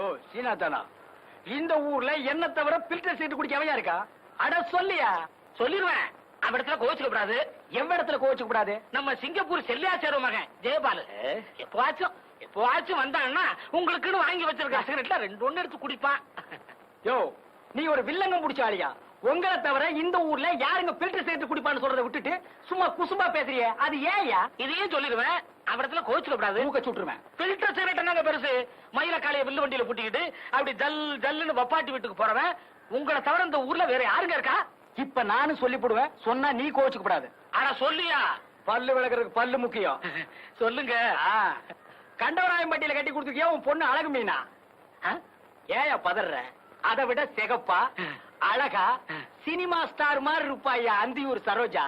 ஓ சீனா தானா இந்த ஊர்ல என்ன தவிர பில்டர் சீட்டு குடிக்க அவன் இருக்கா? அட சொல்லியா? சொல்லிருவேன். அவ இடத்துல கோச்சுக்க கூடாது. எவ்வளவு இடத்துல கோச்சுக்க கூடாது? நம்ம சிங்கப்பூர் செல்லியாச்சார மகன் ஜெயபாலு. எப்பவாச்சும் எப்பவாச்சும் வந்தான்னா உங்களுக்குன்னு வாங்கி வச்சிருக்க சிகரெட்ல ரெண்டு ஒண்ணு எடுத்து குடிப்பான். யோ நீ ஒரு வில்லங்கம் பிடிச்ச ஆளியா? உங்களை தவிர இந்த ஊர்ல யாருங்க பில்டர் சீட்டு குடிப்பான்னு சொல்றதை விட்டுட்டு சும்மா குசும்பா பேசுறியே? அது ஏயா இதையும் சொல்லிருவேன் அவ இடத்துல கோச்சுக்க கூடாது மூக்க சுட்டுருவேன். பில்டர் சிகரெட் என்னங்க பெருசு? மயில காலைய வில்லு வண்டியில புட்டிக்கிட்டு அப்படி ஜல் ஜல்லுன்னு வப்பாட்டி வீட்டுக்கு போறவன். உங்களை தவிர இந்த ஊர்ல வேற யாருங்க இருக்கா? இப்ப நானும் சொல்லி போடுவேன் சொன்னா நீ கோச்சுக்க கூடாது ஆனா சொல்லியா? பல்லு விளக்குறதுக்கு பல்லு முக்கியம். சொல்லுங்க. ஆ, கண்டவராயன் பட்டியில கட்டி கொடுத்துருக்கியா? உன் பொண்ணு அழகு மீனா? ஏயா பதற அதை விட சிகப்பா? அழகா சினிமா ஸ்டார் மாதிரி இருப்பாயா அந்தியூர் சரோஜா?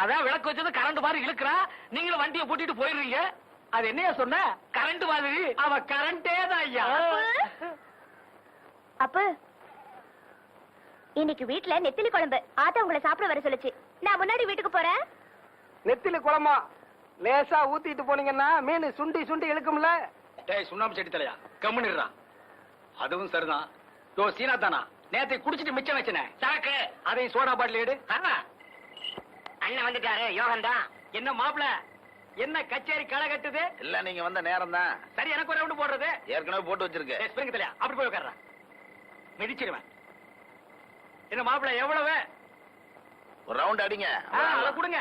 அதான் விளக்கு வச்சது கரண்ட் மாதிரி இழுக்கிறா. நீங்களும் வண்டியை பூட்டிட்டு போயிடுறீங்க. அது என்னையா சொன்ன? கரண்ட் மாதிரி. அவ கரண்டே தான் ஐயா. அப்ப இன்னைக்கு வீட்ல நெத்திலி குழம்பு. ஆத்தா உங்களை சாப்பிட வர சொல்லுச்சு. நான் முன்னாடி வீட்டுக்கு போறேன். நெத்திலி குளமா லேசா ஊத்திட்டு போனீங்கன்னா மீன் சுண்டி சுண்டி இழுக்கும்ல. டேய் சுண்ணாம்பு செடி தலையா? கம்முனிடுறா அதுவும் சரிதான். யோ சீனா தானா? நேத்தை குடிச்சிட்டு மிச்சம் வச்சனே சரக்கு. அதையும் சோடா பாட்டில் எடு. அண்ணன் வந்துட்டாரு. யோகன் தான் என்ன மாப்பிள? என்ன கச்சேரி களை கட்டுது? இல்ல நீங்க வந்த நேரம் தான் சரி எனக்கு ஒரு ரவுண்டு போடுறது. ஏற்கனவே போட்டு வச்சிருக்கேன் ஸ்பிரிங் தலையா அப்படி போய் உட்கார்றா மிதிச்சிருவேன். என்ன மாப்பிள எவ்வளவு? ஒரு ரவுண்ட் அடிங்க. அதை கொடுங்க.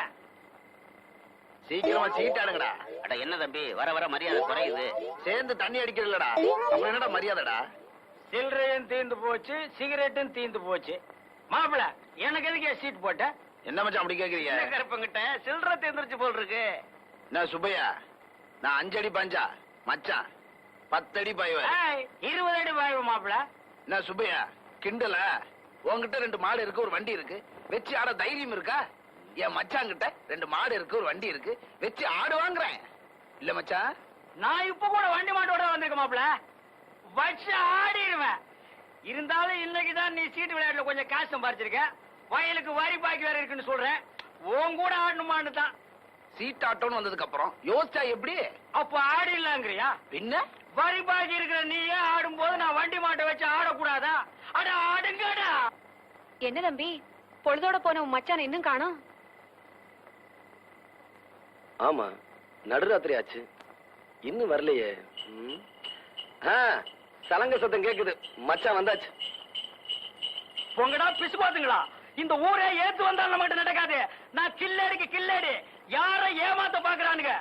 சீக்கிரமா சீட் ஆடுங்கடா அட என்ன தம்பி? வர வர மரியாதை குறையுது. சேர்ந்து தண்ணி அடிக்கிறதுலடா அப்புறம் என்னடா மரியாதைடா? சில்லறையும் தீந்து போச்சு சிகரெட்டும் தீந்து போச்சு. மாப்பிள எனக்கு எதுக்கு சீட் போட்ட? என்ன மச்சான் அப்படி கேக்குறீங்க? என்ன கருப்பங்கிட்ட? சில்லறை தேர்ந்துருச்சு போல் இருக்கு. என்ன சுப்பையா? நான் அஞ்சு அடி பஞ்சா? மச்சான் பத்தடி பாய்வ. இருபது அடி வாழ்வு மாப்பிள. என்ன சுப்பையா? கிண்டல? உன்கிட்ட ரெண்டு மாடு இருக்கு ஒரு வண்டி இருக்கு. வச்சு ஆட தைரியம் இருக்கா? என் மச்சாங்கிட்ட ரெண்டு மாடு இருக்கு ஒரு வண்டி இருக்கு. வச்சு ஆடு வாங்குறேன். இல்ல மச்சான். நான் இப்ப கூட வண்டி மாட்டோட வந்திருக்க மாப்பிள. வச்சு இருந்தாலும் இன்னைக்கு தான் நீ சீட்டு விளையாட்டுல கொஞ்சம் காசு சம்பாரிச்சிருக்க? வயலுக்கு வரி பாக்கி வேற இருக்குன்னு சொல்றேன் உன் கூட ஆடணுமான்னு தான். சீட்டாட்டம்னு வந்ததுக்கு அப்புறம் யோசிச்சா எப்படி? அப்ப ஆடிடலாங்கிறியா பின்ன? வரி பாக்கி இருக்கிற நீயே ஆடும்போது நான் வண்டி மாட்டை வச்சு ஆடக்கூடாதா? அட ஆடுங்கடா. என்ன தம்பி பொழுதோட போன உன் மச்சான் இன்னும் காணோம்? ஆமா நடுராத்திரி ஆச்சு. இன்னும் வரலையே. ம். ஆ, சலங்க சத்தம் கேக்குது. மச்சான் வந்தாச்சு. பொங்கடா பிசு பாத்துங்களா? இந்த ஊரே ஏத்து வந்தாலும் நம்மகிட்ட நடக்காது. நான் கில்லடிக்கு கில்லடி யார ஏமாத்த பாக்குறானுங்க?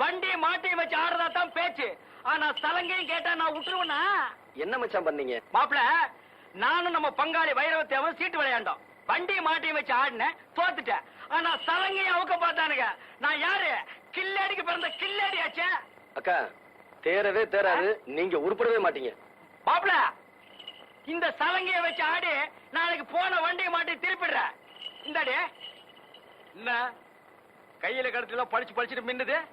வண்டி மாட்டையும் வச்சு ஆடுறதா தான் பேச்சு. ஆனா சலங்கையும் கேட்டா நான் விட்டுருவேனா என்ன மச்சான் பண்ணீங்க? மாப்பிள நானும் நம்ம பங்காளி வைரவத்தேவன் சீட்டு விளையாண்டோம். வண்டி மாட்டையும் வச்சு ஆடினேன் தோத்துட்டேன். ஆனா சலங்கையும் அவுக்க பார்த்தானுங்க. நான் யாரு? கில்லடிக்கு பிறந்த கில்லடி ஆச்சே அக்கா தேரவே தேராது நீங்க உருப்படவே மாட்டீங்க. மாப்பிள இந்த சலங்கைய வச்சு ஆடி நாளைக்கு போன வண்டியை மாட்டி திருப்பிடுற. இந்தாடி. என்ன? கையில கழுத்துல பழிச்சு பழிச்சுட்டு மின்னுது?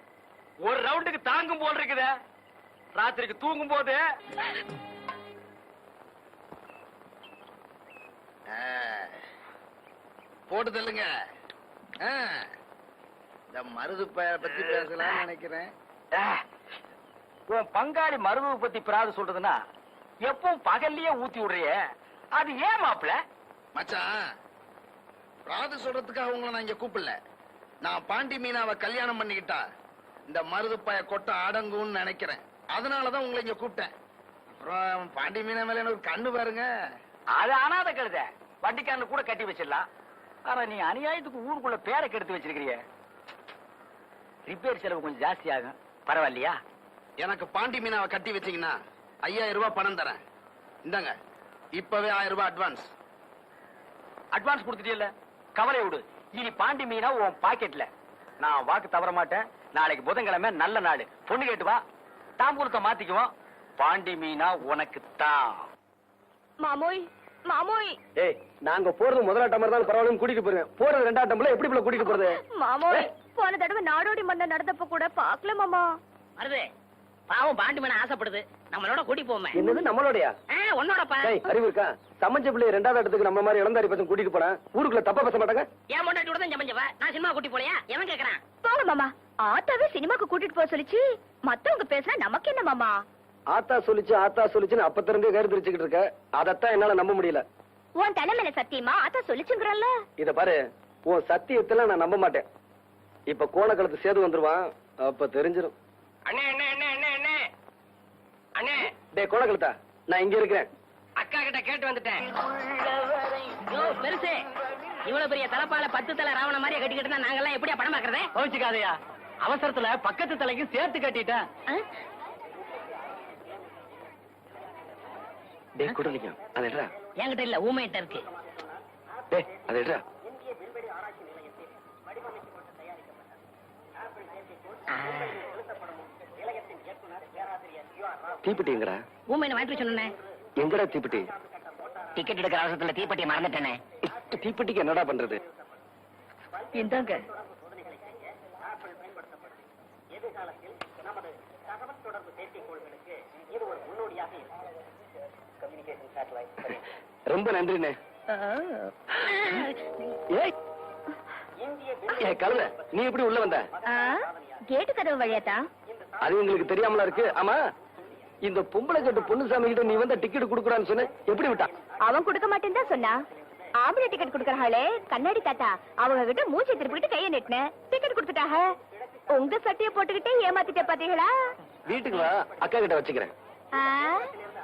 ஒரு ரவுண்டுக்கு தாங்கும் போல் இருக்குதே. ராத்திரிக்கு தூங்கும் போது. ஆ. போட்டு தள்ளுங்க. இந்த மருது பத்தி பேசலாம்னு நினைக்கிறேன். பங்காளி மருதுவை பத்தி பிராது சொல்றதுன்னா எப்பவும் பகல்லையே ஊத்தி விடுறியே. அது ஏன் மாப்பிள? மச்சான் ராது சொல்றதுக்காக உங்களை நான் இங்க கூப்பிடல. நான் பாண்டி மீனாவை கல்யாணம் பண்ணிக்கிட்டா இந்த மருது பய கொட்ட அடங்கும்னு நினைக்கிறேன். அதனாலதான் உங்களை இங்க கூப்பிட்டேன். அப்புறம் பாண்டி மீனா மேல எனக்கு கண்ணு பாருங்க. அது அனாத கழுத. வண்டிக்காரனு கூட கட்டி வச்சிடலாம். ஆனா நீ அநியாயத்துக்கு ஊருக்குள்ள பேரை கெடுத்து வச்சிருக்கிறிய. ரிப்பேர் செலவு கொஞ்சம் ஜாஸ்தி ஆகும் பரவாயில்லையா? எனக்கு பாண்டி மீனாவை கட்டி வச்சீங்கன்னா ஐயாயிரம் ரூபாய் பணம் தரேன். இந்தாங்க. இப்பவே ஆயிரம் ரூபாய் அட்வான்ஸ் அட்வான்ஸ் கொடுத்துட்டியல்ல? கவலை விடு. இனி பாண்டி மீனா உன் பாக்கெட்ல நான் வாக்கு தவற மாட்டேன். நாளைக்கு புதன்கிழமை நல்ல நாள். பொண்ணு கேட்டு வா. தாம்பூலத்தை மாத்திக்குவோம். பாண்டி மீனா உனக்கு தான் மாமோய் மாமோய். ஏய் நாங்க போறது முதலாட்ட மாதிரி தான் பரவாயில்ல கூட்டிட்டு போறேன் போறது ரெண்டாட்டம்ல எப்படி போல கூட்டிட்டு போறது? மாமோய் போன தடவை நாடோடி மன்ன நடந்தப்ப கூட பாக்கல மாமா. வருது பாவம் பாண்டி மேல ஆசைப்படுது. நம்மளோட கூட்டி போமே என்னது நம்மளோடயா? உன்னோடப்பா. டேய் அறிவு இருக்கா? சமஞ்ச பிள்ளை ரெண்டாவது இடத்துக்கு நம்ம மாதிரி இளந்தாரி பசங்க கூட்டிட்டு போனா ஊருக்குள்ள தப்பா பேச மாட்டாங்க? என் முன்னாடி தான் ஜமஞ்சவ நான் சினிமா கூட்டி போலையா? எவன் கேக்குறான்? போங்க மாமா. ஆத்தாவே சினிமாக்கு கூட்டிட்டு போக சொல்லிச்சு. மத்தவங்க பேசினா நமக்கு என்ன மாமா? ஆத்தா சொல்லிச்சு ஆத்தா சொல்லிச்சுன்னு அப்ப திறந்தே கருத்து வச்சுக்கிட்டு இருக்க. அதத்தான் என்னால நம்ப முடியல. உன் தலைமையில சத்தியமா அதான் சொல்லிச்சுங்கிறல்ல? இத பாரு உன் சத்தியத்துல நான் நம்ப மாட்டேன். இப்ப கோணக்களத்து சேது வந்துருவான் அப்ப தெரிஞ்சிடும் அண்ணே அண்ணே அண்ணே அண்ணே அண்ணே. டேய் கோணக்களத்தா நான் இங்க இருக்கிறேன். அக்கா கிட்ட கேட்டு வந்துட்டேன். பெருசு. இவ்வளவு பெரிய தலப்பால பத்து தலை ராவண மாதிரியே கட்டிக்கிட்டு நாங்கெல்லாம் எப்படியா படம் பாக்குறதே கோவிச்சுக்காதையா. அவசரத்துல பக்கத்து தலைக்கு சேர்த்து கட்டிட்டேன். டேய் குடலிக்கம் அதை எடுறா. என்கிட்ட இல்ல ஊமையிட்ட இருக்கு. டேய் அதை எடுறா. தீப்பெட்டிங்கடா ஊமையின வாங்கிட்டு சொன்னேன். எங்கடா தீப்பெட்டி? டிக்கெட் எடுக்கிற அவசரத்துல தீப்பெட்டி மறந்துட்டேனே. தீப்பெட்டிக்கு என்னடா பண்றது? இந்தாங்க. ரொம்ப நன்றிண்ணே. கழுத நீ எப்படி உள்ள வந்த? கேட்டு கதவு வழியாத்தான் அது எங்களுக்கு தெரியாமலா இருக்கு. ஆமா. இந்த பொம்பளை கட்டு பொண்ணுசாமி கிட்ட நீ வந்த டிக்கெட் குடுக்குறான்னு சொன்ன எப்படி விட்டா? அவன் கொடுக்க மாட்டேன்னு தான் சொன்னா. ஆம்பளை டிக்கெட் கொடுக்கறாளே கண்ணாடி தாத்தா அவங்க கிட்ட மூச்சை திருப்பிட்டு கைய நெட்டினேன் டிக்கெட் கொடுத்துட்டாக. உங்க சட்டைய போட்டுக்கிட்டே ஏமாத்திட்ட பாத்தீங்களா வீட்டுக்கு வா அக்கா கிட்ட வச்சுக்கிறேன்.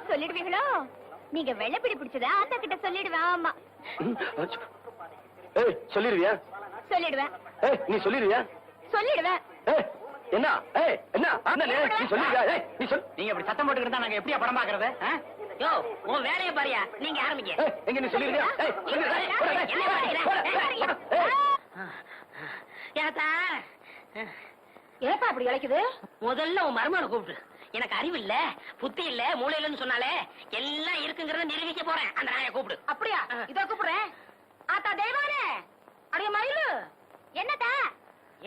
சொல்லிடுவீங்களோ? நீங்க வெள்ளப்பிடி பிடிச்சதா ஆத்தா கிட்ட சொல்லிடுவேன் ஆமா. சொல்லிருவியா சொல்லிடுவேன். நீ சொல்லிருவியா சொல்லிடுவேன். என்ன? ஏய் என்ன? அண்ணனே நீ சொல்லிருவியா ஏய் நீ சொல். நீங்க இப்படி சத்தம் போட்டுக்கிட்டு இருந்தா நாங்க எப்படியா படம் பாக்குறது யோ உன் வேலையை பாரியா. நீங்க ஆரம்பிங்க. எங்க நீ ஏய்? ஏய். ஏத்தா. ஏப்பா அப்படி இழைக்குது? முதல்ல உன் மருமகளை கூப்பிட்டு எனக்கு அறிவு இல்ல புத்தி இல்ல மூளை இல்லன்னு சொன்னாலே எல்லாம் இருக்குங்கறத நிரூபிக்க போறேன். அந்த நாயை கூப்பிடு. அப்படியா? இதோ கூப்பிடுறேன். ஆத்தா தெய்வானே அடைய மயிலு. என்னத்தா?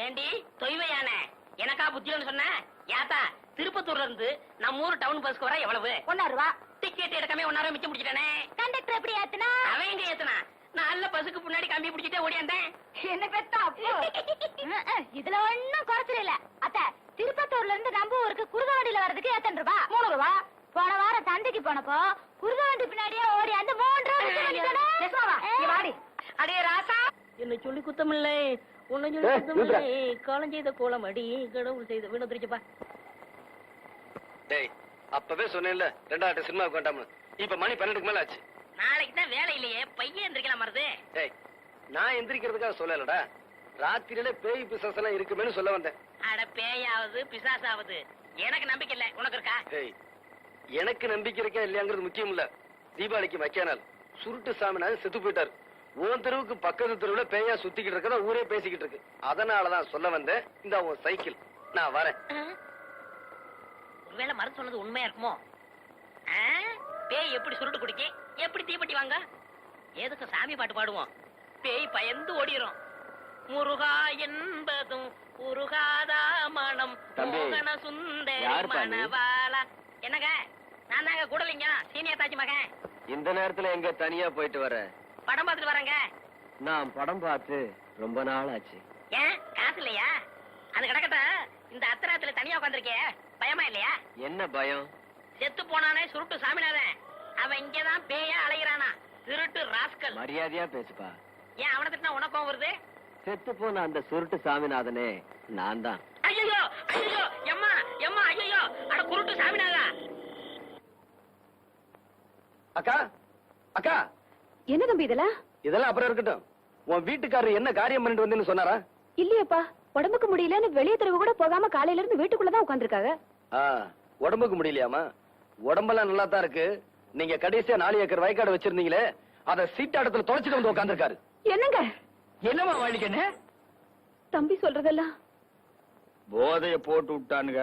ஏண்டி தொய்வையானே? எனக்கா புத்தியன்னு சொன்ன? யாத்தா திருப்பத்தூர்ல இருந்து நம்ம ஊர் டவுன் பஸ்க்கு வர எவ்வளவு? ஒன்னா ரூபா. டிக்கெட் எடுக்காம ஒன்னாரம் மிச்சம் முடிச்சிட்டானே கண்டக்டர் எப்படி ஏத்துனா? அவன் எங்க ஏத்துனா? நல்ல பஸ்ஸுக்கு பின்னாடி கம்பி பிடிச்சிட்டே ஓடியாந்தேன் என்ன பெத்தா இதுல ஒண்ணும் குறைச்சல இல்ல அத்த திருப்பத்தூர்ல இருந்து நம்ம ஊருக்கு குருத வண்டியில வர்றதுக்கு எத்தனை ரூபா? மூணு ரூபா. போன வாரம் சந்தைக்கு போனப்போ குருத வண்டி பின்னாடியே ஓடி அந்த மூன்று வாடி. அடே ராசா. என்ன சொல்லி குத்தமில்லை. உன்னை. காலம் செய்த கோலம் அடி. கடவுள் செய்த வீண திருச்சப்பா டேய் அப்பவே சொன்னேன்ல ரெண்டாவது சினிமாவுக்கு வேண்டாம்னு. இப்ப மணி பன்னெண்டுக்கு மேல ஆச்சு. நாளைக்கு தான் வேலை இல்லையே. பையன் எந்திரிக்கலாம் மருது டேய் நான் எந்திரிக்கிறதுக்காக சொல்லலடா. ராத்திரியில பேய் பிசாசு எல்லாம் இருக்குமேனு சொல்ல வந்தேன். அட பேயாவது பிசாசாவது. எனக்கு நம்பிக்கை இல்ல. உனக்கு இருக்கா? டேய் எனக்கு நம்பிக்கை இருக்கா இல்லையாங்கிறது முக்கியம் இல்ல. தீபாவளிக்கு நாள் சுருட்டு சாமினாரு செத்து போயிட்டாரு. உன் தெருவுக்கு பக்கத்து தெருவுல பேயா சுத்திக்கிட்டு இருக்கதா ஊரே பேசிக்கிட்டு இருக்கு. அதனாலதான் சொல்ல வந்தேன். இந்த உன் சைக்கிள். நான் வரேன். ஒருவேளை மருந்து சொன்னது உண்மையா இருக்குமோ? பேய் எப்படி சுருட்டு குடிக்கி? எப்படி தீப்பெட்டி வாங்க? எதுக்கு சாமி பாட்டு பாடுவோம்? பேய் பயந்து ஓடிரும். முருகா என்பதும் உருகாதா மனம். மோகன சுந்தரி? மணவாளா. என்னங்க? நான் தாங்க கூடலிங்க சீனியர் தாஜி மகன். இந்த நேரத்துல எங்க தனியா போயிட்டு வர? படம் பார்த்துட்டு வரேங்க. நான் படம் பார்த்து ரொம்ப நாள் ஆச்சு ஏன்? காசு இல்லையா? அது கிடக்கட்டும். இந்த அத்தராத்துல தனியா உட்காந்துருக்கே பயமா இல்லையா? என்ன பயம்? செத்து போனானே சுருட்டு சாமிநாதன். அவன் இங்கதான் பேயா அலைகிறானா திருட்டு ராஸ்கல். மரியாதையா பேசுப்பா. ஏன் அவனை திட்டினா உனக்கும் வருது? செத்து போன அந்த சுருட்டு சாமிநாதனே நான் தான். ஐயோ ஐயோ எம்மா எம்மா ஐயோ அட குருட்டு சாமிநாதா. அக்கா அக்கா. என்ன தம்பி இதெல்லாம்? இதெல்லாம் அப்புறம் இருக்கட்டும். உன் வீட்டுக்காரர் என்ன காரியம் பண்ணிட்டு வந்தேன்னு சொன்னாரா? இல்லையேப்பா. உடம்புக்கு முடியலன்னு வெளியே தெருவு கூட போகாம காலையில இருந்து வீட்டுக்குள்ளதான் உட்காந்துருக்காங்க ஆ, உடம்புக்கு முடியலையாமா உடம்பெல்லாம் நல்லா தான் இருக்கு. நீங்க கடைசியா நாலு ஏக்கர் வயக்காடு வச்சிருந்தீங்களே அத சீட்டாட்டத்துல தொலைச்சிட்டு வந்து உட்காந்துருக்காரு என்னங்க? என்னம்மா வழிக்கண்ணே தம்பி சொல்றதெல்லாம். போதைய போட்டு விட்டானுங்க.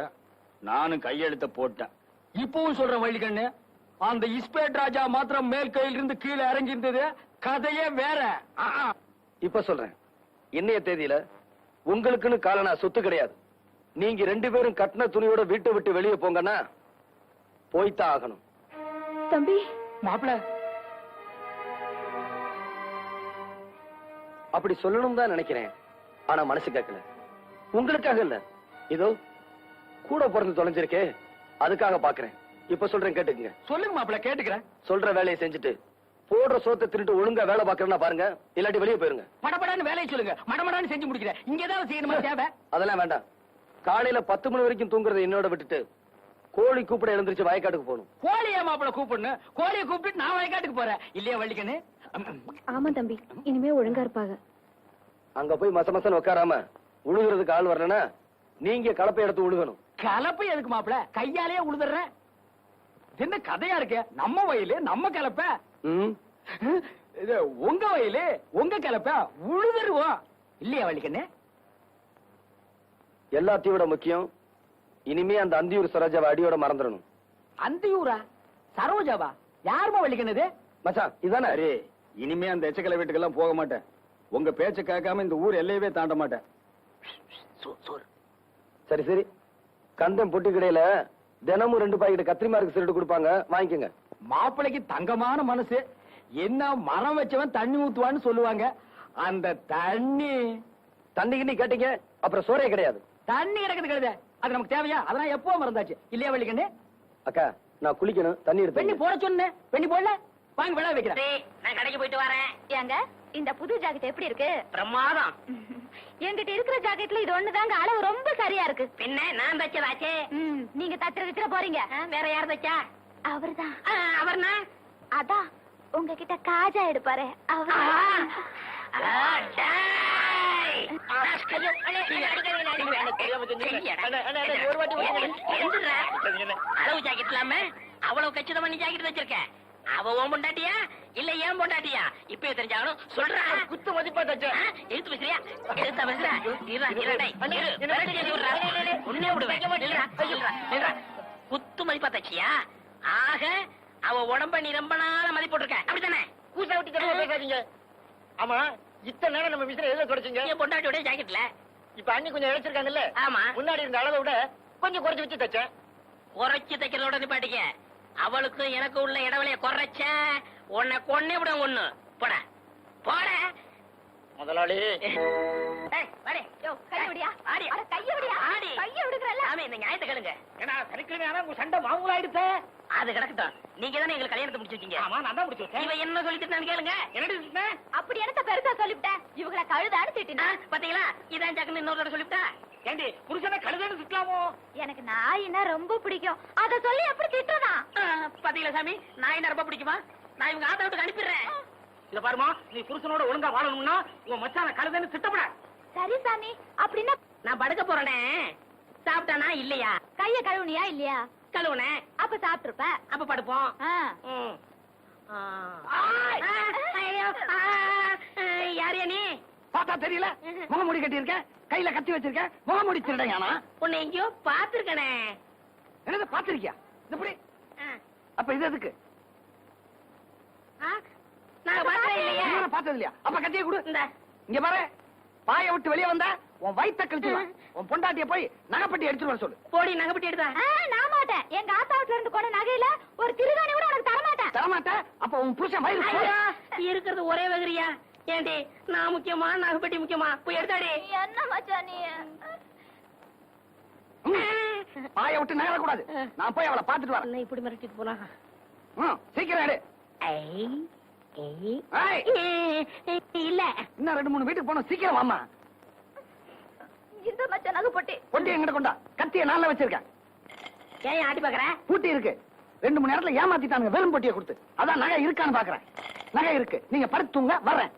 நானும் கையெழுத்த போட்டேன். இப்பவும் சொல்றேன் வழிக்கண்ணு அந்த இஸ்பேட் ராஜா மாத்திரம் மேல் கையில இருந்து கீழே இறங்கி இருந்தது கதையே வேற. இப்ப சொல்றேன். இன்னைய தேதியில உங்களுக்குன்னு காலனா சொத்து கிடையாது. நீங்க ரெண்டு பேரும் கட்டின துணியோட வீட்டை விட்டு வெளியே போங்கன்னா போய்த்தான் ஆகணும். தம்பி. மாப்பிள. அப்படி சொல்லணும் தான் நினைக்கிறேன். ஆனா மனசு கேட்கல. உங்களுக்காக இல்ல. இதோ கூட பிறந்து தொலைஞ்சிருக்கே. அதுக்காக பாக்குறேன். இப்ப சொல்றேன் கேட்டுக்கங்க. சொல்லுங்க மாப்பிள்ள கேட்டுக்கிறேன். சொல்ற வேலையை செஞ்சுட்டு போடுற சோத்தை திருட்டு ஒழுங்கா வேலை பாக்குறேன்னா பாருங்க இல்லாட்டி வெளியே போயிருங்க. படபடான்னு வேலையை சொல்லுங்க. மடமடான்னு செஞ்சு முடிக்கிறேன். இங்க ஏதாவது செய்யணுமா தேவை அதெல்லாம் வேண்டாம். காலையில பத்து மணி வரைக்கும் தூங்குறதை என்னோட விட்டுட்டு கோழி கூப்பிட எழுந்திருச்சு வயக்காட்டுக்கு போகணும். கோழியா மாப்பிள்ள கூப்பிடணும்? கோழியை கூப்பிட்டு நான் வயக்காட்டுக்கு போறேன். இல்லையா வள்ளிக்கண்ணு? ஆமா தம்பி இனிமே ஒழுங்கா இருப்பாங்க அங்க போய் மச மசன்னு உட்காராம உழுகுறதுக்கு ஆள் வரலன்னா நீங்க கலப்பை எடுத்து உழுகணும். கலப்பு எதுக்கு மாப்பிள்ள? கையாலேயே உழுதுறேன். என்ன கதையா இருக்கு? நம்ம வயலு நம்ம கலப்ப. ம். இது உங்க வயலு உங்க கலப்ப உழுதுருவோம். இல்லையா வள்ளிக்கண்ணு? எல்லாத்தையும் விட முக்கியம் இனிமே அந்த அந்தியூர் சரோஜாவை அடியோட மறந்துடணும். அந்தியூரா? சரோஜாவா? யாருமா வள்ளிக்கண்ணது மச்சான் இதானே? அரே இனிமே அந்த எச்சக்கலை வீட்டுக்கெல்லாம் போக மாட்டேன். உங்க பேச்ச கேட்காம இந்த ஊர் எல்லையவே தாண்ட மாட்டேன். சரி சரி. கந்தம் பொட்டி கடையில தினமும் ரெண்டு பாக்கெட் கத்திரிமாருக்கு சிரட்டு கொடுப்பாங்க. வாங்கிக்கோங்க. மாப்பிள்ளைக்கு தங்கமான மனசு. என்ன மரம் வச்சவன் தண்ணி ஊத்துவான்னு சொல்லுவாங்க. அந்த தண்ணி. தண்ணி கிண்ணி கேட்டீங்க. அப்புறம் சோறே கிடையாது. தண்ணி கிடக்குது கழுத. அது நமக்கு தேவையா? அதெல்லாம் எப்போ மறந்தாச்சு? இல்லையா வள்ளிக்கண்ணு? அக்கா நான் குளிக்கணும். தண்ணி பெண்ணி எடுத்து போட சொன்னேன். பெண்ணி போடல? வாங்க விழா வைக்கிறேன். நான் கடைக்கு போயிட்டு வரேன். ஏங்க? இந்த புது ஜாக்கெட் எப்படி இருக்கு? பிரமாதம் என்கிட்ட இருக்கிற ஜாக்கெட்ல இது ஒண்ணுதாங்க அளவு ரொம்ப சரியா இருக்கு. பின்ன நான் தச்சதாச்சே நீங்க தச்சுற வித்துற போறீங்க. வேற யார் தச்சா? அவர்தான். அவர்னா? அதான் உங்ககிட்ட காஜா எடுப்பாரு. அவர். அளவு ஜாக்கெட் இல்லாம அவ்வளவு கச்சிதமா நீ ஜாக்கெட் வச்சிருக்க? அவ உன் பொண்டாட்டியா? இல்ல ஏன் பொண்டாட்டியா? இப்பயே தெரிஞ்சாகணும். சொல்றா. குத்து மதிப்பா தச்ச. எடுத்து பேசுறியா? எடுத்தா பேசுற? இருடா இருடா. உன்னையே விடுவேன். குத்து மதிப்பா தச்சியா? ஆக அவ உடம்ப நீ ரொம்ப நாளா மதிப்பு போட்டிருக்க அப்படித்தானே? கூசா விட்டு பேசாதீங்க ஆமா இத்தனை நேரம் நம்ம விசிற எதுல தொடச்சிங்க? என் பொண்டாட்டியோட ஜாக்கெட்ல. இப்ப அண்ணி கொஞ்சம் இழைச்சிருக்காங்கல்ல? ஆமா. முன்னாடி இருந்த அளவை விட கொஞ்சம் குறைச்சு வச்சு தச்சேன். குறைச்சு தைக்கிறதோட நிப்பாட்டிக்க. அவளுக்கும் எனக்கு உள்ள இடைவெளிய குறைச்ச உன்னை கொன்னே விட ஒண்ணு போட போட முதலாளி ஏய், வாடி. யோ, கைய விடியா? ஆடி. அட, கைய விடியா? ஆடி. கைய விடுங்கறல்ல? சாமி, இந்த நியாயத்தை கேளுங்க ஏன்னா சனிக்கிழமை ஆனா உங்க சண்டை மாமூலாயிடுச்சே அது கிடக்கட்டும் நீங்க தானே எங்களுக்கு கல்யாணத்தை முடிச்சு வச்சீங்க? ஆமா நான் தான் முடிச்சு இவ என்ன சொல்லிட்டு கேளுங்க. என்னடி சொன்னேன் அப்படி என்னத்த பெருசா சொல்லிவிட்டேன்? இவங்கள கழுதான்னு திட்டினா? பாத்தீங்களா? இதான் ஜாக்குன்னு இன்னொரு தடவை சொல்லிவிட்டா? ஏண்டி புருஷனை கழுதன்னு திட்டலாமோ? எனக்கு நாயினா ரொம்ப பிடிக்கும். அத சொல்லி எப்படி திட்டுறதா பாத்தீங்களா சாமி? என்ன ரொம்ப பிடிக்குமா? நான் இவங்க ஆத்தா வீட்டுக்கு அனுப்பிடுறேன். இத பாருமா நீ புருஷனோட ஒழுங்கா வாழணும்னா உன் மச்சான கழுதன்னு திட்டப்பட. சரி சாமி அப்படின்னா நான் படுக்க போறேனே. சாப்பிட்டானா இல்லையா? கைய கழுவுனியா இல்லையா? கழுவுனேன் அப்ப சாப்பிட்டுருப்ப. அப்ப படுப்போம். யாரையா நீ? பார்த்தா தெரியல. முகமூடி கட்டி இருக்க கையில கத்தி வச்சிருக்க. முகமூடி திருடையானா உன்னை எங்கேயோ பாத்துருக்கனே என்னது பாத்திருக்கியா எப்படி அப்ப இது எதுக்கு? நான் பார்த்தது இல்லையா. அப்ப கத்திய கொடு. இந்த. இங்க பாரு. பாய விட்டு வெளியே வந்தா உன் வயித்த கழிச்சுடுவேன் உன் பொண்டாட்டிய போய் நகைப்பட்டி எடுத்துட்டு வர சொல்லு. போடி நகைப்பட்டி எடுத்தா நான் மாட்டேன். எங்க ஆத்தா வீட்டுல இருந்து கொண்ட நகையில ஒரு திருகாணி கூட உனக்கு தர மாட்டேன் தரமாட்டேன் அப்ப உன் புருஷன் வயிறு இருக்கிறது ஒரே வகரியா? ஏண்டி நான் முக்கியமா நகைப்பட்டி முக்கியமா? போய் எடுத்தாடி. என்ன மச்சான் நீ? பாய விட்டு நகர கூடாது நான் போய் அவளை பாத்துட்டு வரேன். இப்படி மிரட்டிட்டு போனா? சீக்கிரம் எடு இல்ல. இன்னும் ரெண்டு மூணு வீட்டுக்கு போனோம் சீக்கிரம் வாமா இந்த மச்சான் நகை பொட்டி. பொட்டி எங்கிட்ட கொண்டா? கத்திய நாள்ல வச்சிருக்கேன். ஏன் ஆட்டி பாக்குற? பூட்டி இருக்கு. ரெண்டு மணி நேரத்துல ஏமாத்திட்டானுங்க வெறும் பொட்டியை கொடுத்து. அதான் நகை இருக்கான்னு பாக்குறேன். நகை இருக்கு. நீங்க படுத்துங்க வர்றேன்.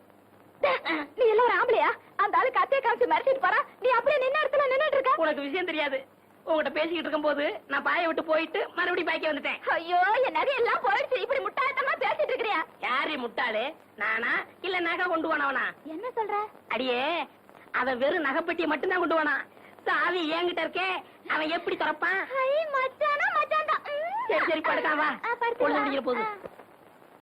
நீ எல்லாம் ஒரு ஆம்பளையா? அந்த ஆளு கத்திய காமிச்சு மிரட்டிட்டு போறா. நீ அப்படியே நின்ன இடத்துல நின்னுட்டு இருக்க. உனக்கு விஷயம் தெரியாது. உங்ககிட்ட பேசிக்கிட்டு இருக்கும்போது நான் பாய விட்டு போயிட்டு மறுபடியும் பாய்க்க வந்துட்டேன். ஐயோ என் நகை எல்லாம் போயிடுச்சு. இப்படி முட்டாள்தனமா பேசிட்டு இருக்கிறியா? யாரு முட்டாளு? நானா? இல்ல நகை கொண்டு போனவனா? என்ன சொல்ற? அடியே அவன் வெறும் நகைப்பெட்டியை மட்டும்தான் கொண்டு போனான் சாவி என்கிட்ட இருக்கே அவன் எப்படி திறப்பான்? சரி சரி படுக்காம வா. ஆ, படுத்து பொழுது. முடிக்கிற ஆ.